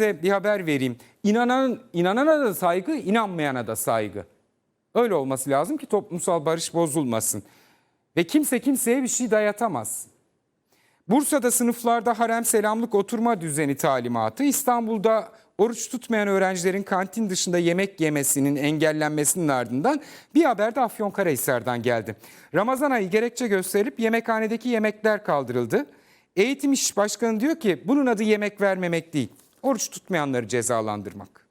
size bir haber vereyim. İnanan, inanana da saygı, inanmayana da saygı. Öyle olması lazım ki toplumsal barış bozulmasın. Ve kimse kimseye bir şey dayatamaz. Bursa'da sınıflarda harem selamlık oturma düzeni talimatı, İstanbul'da oruç tutmayan öğrencilerin kantin dışında yemek yemesinin engellenmesinin ardından bir haber de Afyonkarahisar'dan geldi. Ramazan ayı gerekçe gösterilip yemekhanedeki yemekler kaldırıldı. Eğitim İş Başkanı diyor ki bunun adı yemek vermemek değil, oruç tutmayanları cezalandırmak.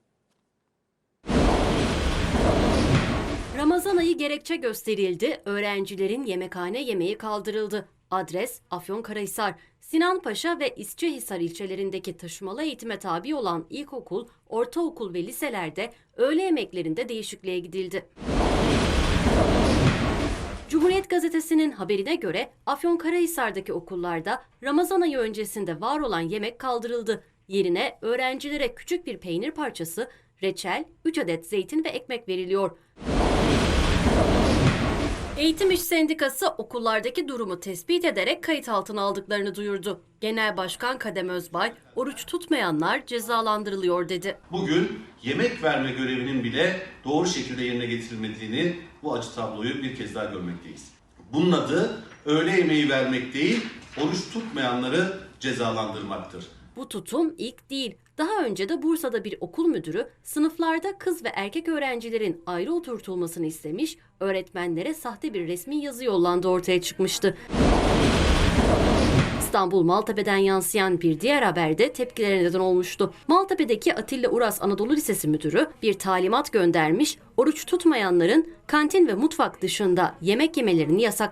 Ramazan ayı gerekçe gösterildi. Öğrencilerin yemekhane yemeği kaldırıldı. Adres Afyonkarahisar, Sinanpaşa ve İsçehisar ilçelerindeki taşımalı eğitime tabi olan ilkokul, ortaokul ve liselerde öğle yemeklerinde değişikliğe gidildi. Cumhuriyet Gazetesi'nin haberine göre Afyonkarahisar'daki okullarda Ramazan ayı öncesinde var olan yemek kaldırıldı. Yerine öğrencilere küçük bir peynir parçası, reçel, 3 adet zeytin ve ekmek veriliyor. Eğitim İş Sendikası okullardaki durumu tespit ederek kayıt altına aldıklarını duyurdu. Genel Başkan Kadem Özbay, oruç tutmayanlar cezalandırılıyor dedi. Bugün yemek verme görevinin bile doğru şekilde yerine getirilmediğini bu acı tabloyu bir kez daha görmekteyiz. Bunun adı öğle yemeği vermek değil, oruç tutmayanları cezalandırmaktır. Bu tutum ilk değil. Daha önce de Bursa'da bir okul müdürü sınıflarda kız ve erkek öğrencilerin ayrı oturtulmasını istemiş, öğretmenlere sahte bir resmi yazı yollandı ortaya çıkmıştı. İstanbul Maltepe'den yansıyan bir diğer haberde tepkilere neden olmuştu. Maltepe'deki Atilla Uras Anadolu Lisesi müdürü bir talimat göndermiş, oruç tutmayanların kantin ve mutfak dışında yemek yemelerini yasaklamıştı.